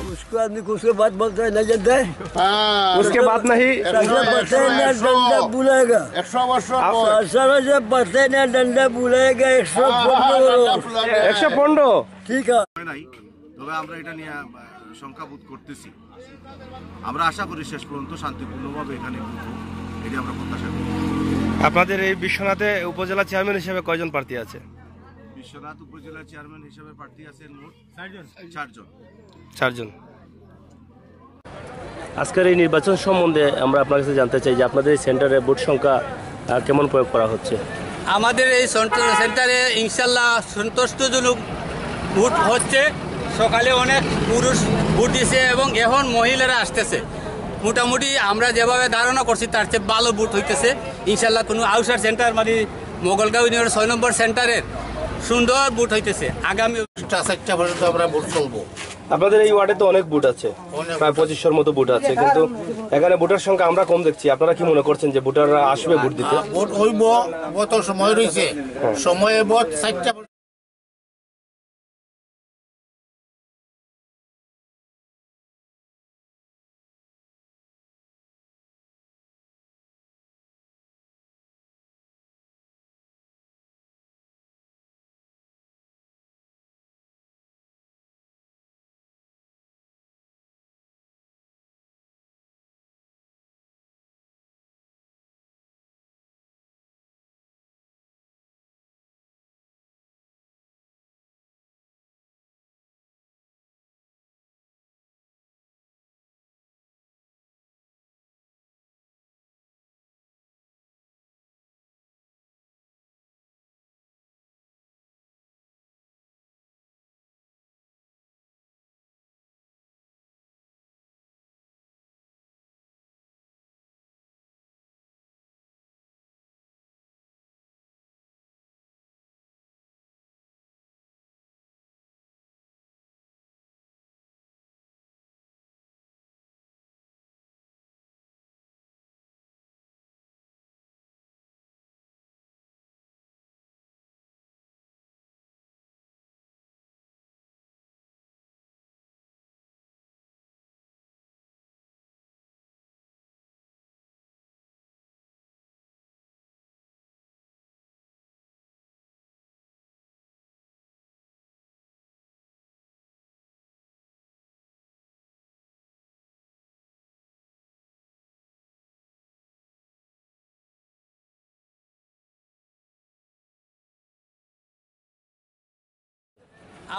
उसको आदमी को उसके बाद बोलता है नहीं जानता है হ্যাঁ उसके बाद नहीं साला बताए ना डंडा बुलाएगा একশো বছর आप- পর साला जब बताए ना डंडा बुलाएगा एक सौ একশো পনেরো ठीक है হয় নাই তবে আমরা এটা নিয়ে আহ, শঙ্কাবোধ করতেছি আমরা আশা করি শেষ পর্যন্ত শান্তিপূর্ণভাবে এখানে ভোট হোক এটি আমরা প্রত্যাশা করি আপনাদের এই বিশ্বনাথে উপজেলা চেয়ারম্যান হিসেবে কয়জন প্রার্থী আছে বিশ্বনাথ উপজেলা চেয়ারম্যান হিসেবে প্রার্থী আছেন মোট চারজন। চারজন। আজকের এই নির্বাচন সম্বন্ধে আমরা আপনার কাছে জানতে চাই যে আপনাদের এই সেন্টারে ভোট সংখ্যা কেমন প্রয়োগ করা হচ্ছে? আমাদের এই সেন্টারে ইনশাল্লাহ সন্তুষ্টজনক ভোট হচ্ছে। সকালে অনেক পুরুষ ভোট দিছে এবং এখন মহিলারা আসতেছে। মোটামুটি আমরা যেভাবে ধারণা করছি তার চেয়ে ভালো ভোট হইতেছে। ইনশাল্লাহ কোনো আউসার সেন্টার মানে মোগলগাঁও ইউনিয়নের ছয় নম্বর সেন্টারের সুন্দর বুট হইতেছে। আগামী চারটা পর্যন্ত আমরা বুট চলবো। আপনাদের এই ওয়ার্ডে তো অনেক বুট আছে। প্রায় পঁচিশশোর মতো বুট আছে। কিন্তু এখানে বুটার সংখ্যা আমরা কম দেখছি। আপনারা কি মনে করছেন যে বুটাররা আসবে বুট দিতে? বুট হইব কত সময় রয়েছে সময়ে বোধ চারটা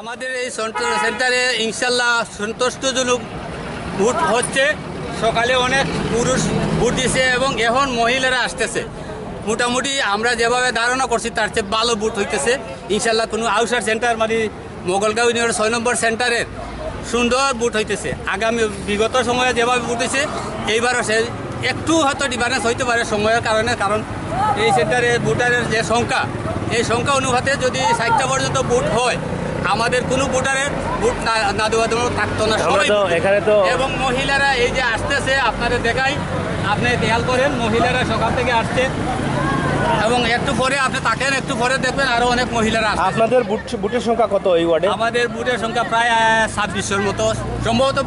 আমাদের এই সেন্টারে ইনশাল্লাহ সন্তুষ্টজনক ভোট হচ্ছে। সকালে অনেক পুরুষ ভোট দিছে এবং এখন মহিলারা আসতেছে। মোটামুটি আমরা যেভাবে ধারণা করছি, তার চেয়ে ভালো ভোট হইতেছে। ইনশাল্লাহ কোনো আউসার সেন্টার মানে মোগলগাঁও ইউনিয়নের ছয় নম্বর সেন্টারের সুন্দর ভোট হইতেছে। আগামী বিগত সময়ে যেভাবে ভোট হয়েছে এইবারও সে একটু হয়তো ডিফারেন্স হইতে পারে সময়ের কারণে, কারণ এই সেন্টারে ভোটারের যে সংখ্যা, এই সংখ্যা অনুপাতে যদি ষাটটা পর্যন্ত ভোট হয় আমাদের কোনো ভোটারের ভোট না দেওয়া দেওয়া থাকতো না। সবাই তো এখানে তো- এবং মহিলারা এই যে আসতেছে আপনাদের দেখাই। আপনি খেয়াল করেন মহিলারা সকাল থেকে আসছে। এবং একটু পরে আপনি তাকেন একটু পরে দেখবেন আরও অনেক মহিলারা আপনাদের বুট বুটের সংখ্যা কত এই ওয়ার্ডে? আমাদের বুথের সংখ্যা প্রায় ছাব্বিশশোর মতো। সম্ভবত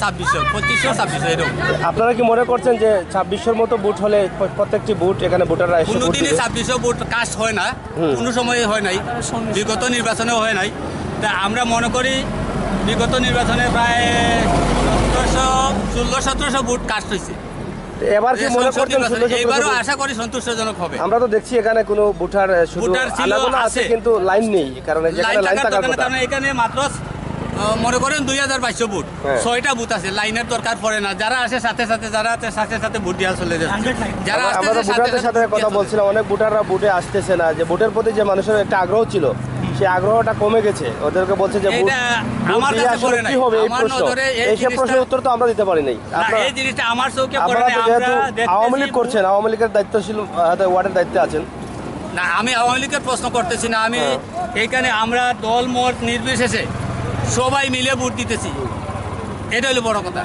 ছাব্বিশশো পঁচিশশো ছাব্বিশশো এরকম। আপনারা কি মনে করছেন যে ছাব্বিশশোর মতো বুট হলে প্রত্যেকটি বুট এখানে ভোটাররা কোনোদিনই? ছাব্বিশশো ভোট কাস্ট হয় না কোনো সময় হয় নাই। বিগত নির্বাচনেও হয় নাই। তা আমরা মনে করি বিগত নির্বাচনে প্রায় সতেরোশো ষোলো সতেরোশো ভোট কাস্ট হয়েছে। এবার কি মনে করছেন? আশা করি সন্তুষ্টজনক হবে। আমরা তো দেখছি এখানে কোনো ভোটার ভোটার আছে আছে। কিন্তু লাইন নেই কারণ যেখানে লাইন লাইন থাকার থাকার দরকার নেই, কথা। কারণ এখানে মাত্র মনে করেন দুই হাজার বাইশশো বুট হ্যাঁ। ছয়টা বুথ আছে লাইনের দরকার পড়ে না। যারা আসে সাথে সাথে যারা আছে সাথে সাথে ভোট চলে যাচ্ছে। যারা আমরা- ভোটারদের সাথে কথা বলছিলাম অনেক ভোটাররা ভোটে আসতেছে না। যে ভোটের প্রতি যে মানুষের একটা আগ্রহ ছিল সেই আগ্রহটা কমে গেছে। ওদেরকে বলছে যে আমার কাছে পড়ে নাই। কি হবে এই প্রশ্ন? এই সব প্রশ্নের উত্তর তো আমরা দিতে পারি নাই। এই জিনিসটা আমার চোখে পড়ে নাই। আমরা আওয়ামী লীগ করছেন আওয়ামী লীগের দায়িত্বশীল ওয়ার্ডের দায়িত্বে আছেন। না আমি আওয়ামী লীগের প্রশ্ন করতেছি না। আমি এইখানে আমরা দল মত নির্বিশেষে সবাই মিলে ভোট দিতেছি। এটা হলো বড় কথা।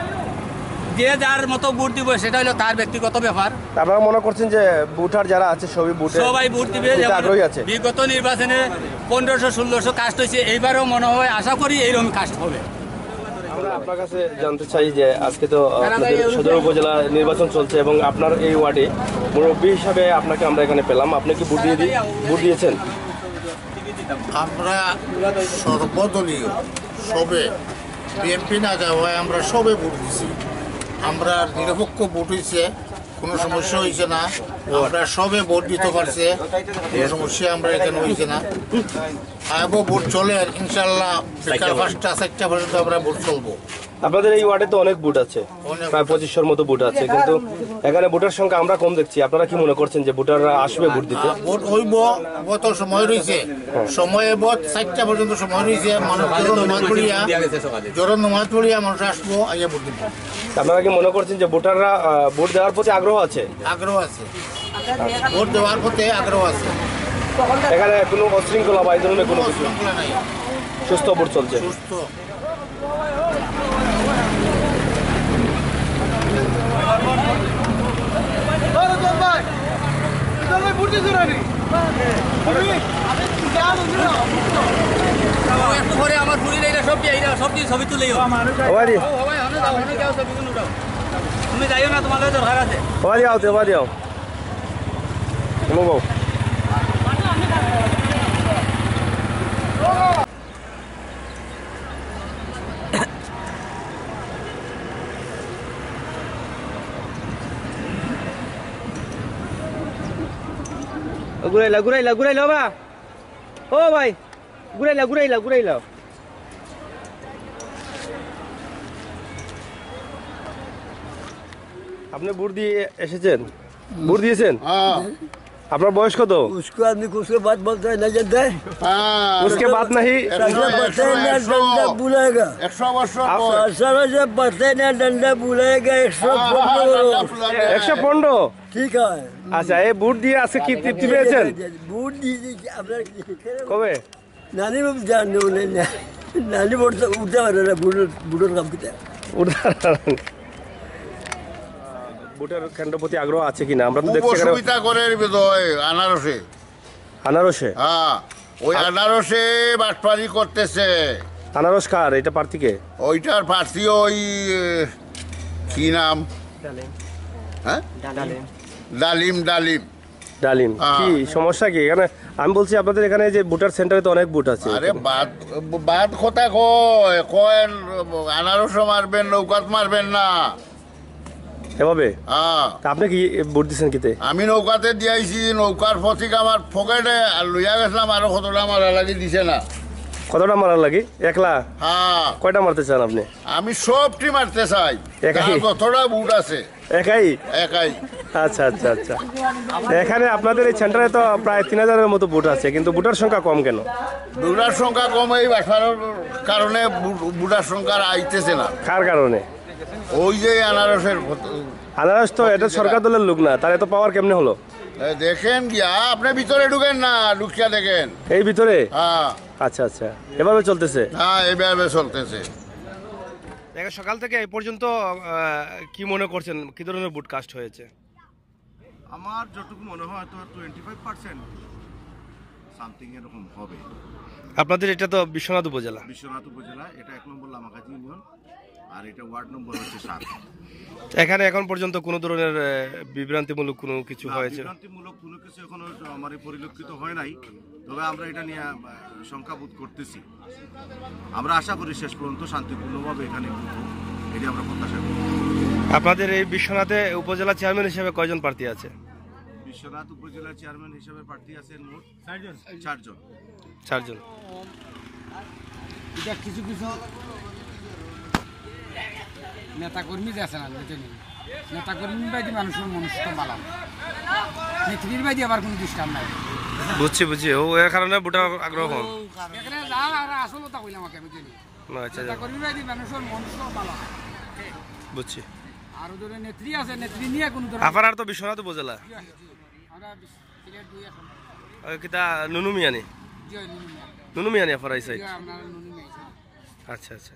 যে যার মতো ভোট দিব সেটা হলো তার ব্যক্তিগত ব্যাপার। আপনারা মনে করছেন যে ভোটার যারা আছে সবই ভোটে সবাই ভোট দিবে। আগ্রহী আছে। বিগত নির্বাচনে পনেরোশো ষোলোশো কাস্ট হয়েছে। এইবারও মনে হয় আশা করি এইরকম কাস্ট হবে। আমরা আপনার কাছে জানতে চাই যে আজকে তো আপনাদের সদর উপজেলা নির্বাচন চলছে এবং আপনার এই ওয়ার্ডে মুরব্বী হিসাবে আপনাকে আমরা এখানে পেলাম। আপনি কি ভোট দিয়ে দি- ভোট দিয়েছেন? আমরা সর্বদলীয় সবে বিএনপি না যাওয়ায় আমরা সবে ভোট দিছি। আমরা নিরপেক্ষ ভোট হয়েছে কোনো সমস্যা হয়েছে না। আমরা সবে ভোট দিতে পারছে কোনো সমস্যা আমরা এখানে হয়েছে না। আবো ভোট চলে ইনশাল্লাহ বিকাল পাঁচটা চারটা পর্যন্ত আমরা ভোট চলবো। আপনাদের এই ওয়ার্ডে তো অনেক বুট আছে। প্রায় পঁচিশশোর মতো বুট আছে কিন্তু এখানে ভোটার সংখ্যা আমরা কম দেখছি। আপনারা কি মনে করছেন যে ভোটাররা আসবে ভোট দিতে? ভোট হইব ভোট সময় রয়েছে সময়ে ভোট চারটা পর্যন্ত সময় রয়েছে মানুষ জোর নমাজ পড়িয়া জোর নমাজ মানুষ আসব আইয়া ভোট দিব। আপনারা কি মনে করছেন যে ভোটাররা আহ, ভোট দেওয়ার প্রতি আগ্রহ আছে? আগ্রহ আছে। ভোট দেওয়ার প্রতি আগ্রহ আছে। এখানে কোনো অশৃঙ্খলা বা এই ধরনের কোনো কিছু? নাই। সুস্থ ভোট চলছে। সুস্থ। পরে আমার ফুরির এইটা সবজি এইটা সবজি ছবি তুলেই তুমি যাইও না তোমার দরকার আছে। ওবাদি আও ওবাদি আও কোনো বউ। ঘুরাইলা ঘুরাইলা ঘুরাইলা বা ও ভাই, ঘুরাইলা ঘুরাইলা ঘুরাইলা। আপনি ভোট দিয়ে এসেছেন? বুড় দিয়েছেন? আপনার বয়স কত उसको आदमी को उसके बात बोलता है नहीं जानता है उसके बाद नहीं साला बरसे ना डंडा बुलाएगा একশো বছর साला से बरसे ना डंडा बुलाएगा एक सौ একশো পনেরো ठीक है আচ্ছা এই ভোট দিয়ে আজকে কি তৃপ্তি পেয়েছেন বুট দিয়ে আপনার কবে নানি বাবু জানতে বলে না নানি বলতে উঠতে পারে না বুড়োর বুড়োর কাম কিতা উদাহরণ ভোটের কেন্দ্র প্রতি আগ্রহ আছে কিনা? আমরা তো দেখছি এখানে অসুবিধা করে বিদয় আনারসে। আনারসে? হ্যাঁ ওই আনারসে বাটপারি করতেছে। আনারস কার? এটা প্রার্থীকে ওইটার প্রার্থী ওই কি নাম? হ্যাঁ? ডালিম। ডালিম ডালিম। হ্যাঁ। কি সমস্যা কি? এখানে আমি বলছি আপনাদের এখানে যে ভোটার সেন্টারে তো অনেক ভোট আছে। আরে বাদ বাদ কথা কয়? কয় আনারসও মারবেন নৌকাত মারবেন না। এভাবে হ্যাঁ। তা আপনি কি ভোট দিচ্ছেন কিতে আমি নৌকাতে দিয়াইছি নৌকার ফতিক আমার পকেটে আর লইয়া গেছিলাম আরও কতটা মারা লাগি দিছে না। কতটা মারার লাগি একলা? হ্যাঁ। কয়টা মারতে চান আপনি? আমি সবটি মারতে চাই। একাই? যতটা বুট আছে? একাই? একাই। আচ্ছা আচ্ছা আচ্ছা। এখানে আপনাদের এই সেন্টারে তো প্রায় তিন হাজারের মতো ভোট আছে কিন্তু বুটার সংখ্যা কম কেন? বুটার সংখ্যা কম এই বাসার কারণে বুটার সংখ্যা আইতেছে না। কার কারণে? ওই যে আনারসের আনারস তো এটা সরকার দলের লোক না তার এত পাওয়ার কেমনে হলো? দেখেন গিয়া আপনি ভিতরে ঢুকেন না ঢুকিয়া দেখেন। এই ভিতরে? হ্যাঁ। আচ্ছা আচ্ছা। এভাবে চলতেছে? হ্যাঁ এভাবে চলতেছে। সকাল থেকে এই পর্যন্ত কি মনে করছেন? কি ধরনের বুট কাস্ট হয়েছে? আমার যতটুকু মনে হয় তো টোয়েন্টি ফাইভ পার্সেন্ট সামথিং এরকম হবে। আপনাদের এটা তো বিশ্বনাথ উপজেলা। বিশ্বনাথ উপজেলা এটা এক নম্বর লামাকাজি ইউনিয়ন। আর এটা ওয়ার্ড নম্বর হচ্ছে সাত। এখানে এখন পর্যন্ত কোনো ধরনের বিভ্রান্তিমূলক কোনো কিছু হয়েছে? বিভ্রান্তিমূলক কোনো কিছু এখনও আমার পরিলক্ষিত হয় নাই। তবে আমরা এটা নিয়ে শঙ্কাবোধ করতেছি। আমরা আশা করি শেষ পর্যন্ত শান্তিপূর্ণভাবে এখানে এটি আমরা প্রত্যাশা করি। আপনাদের এই বিশ্বনাথে উপজেলা চেয়ারম্যান হিসেবে কয়জন প্রার্থী আছে? বিশ্বনাথ উপজেলার চেয়ারম্যান হিসেবে প্রার্থী আছেন মোট চারজন। চারজন। চারজন। এটা কিছু কিছু নেতাকর্মী যে আছে না বুঝলেন নেতাকর্মী বাইদি মানুষের মনুষ্য মালাম নেত্রীর বাইদি আবার কোনো ডিস্টার্ব নাই। বুঝছি বুঝছি। ও এর কারণে ভোটার আগ্রহ হন এখানে যা আর আসলতা কইলাম আমাকে আচ্ছা আচ্ছা, নেতাকর্মী বাইদি মানুষের মনুষ্য মালাম বুঝছি। আর ধরে নেত্রী আছে নেত্রী নিয়ে কোনো আফার তো বিশ্বনাথ উপজেলা। আমরা দুই এখন। কিতা নুনু মিয়ানি? নুনু মিয়ানি। আপনার। আচ্ছা আচ্ছা।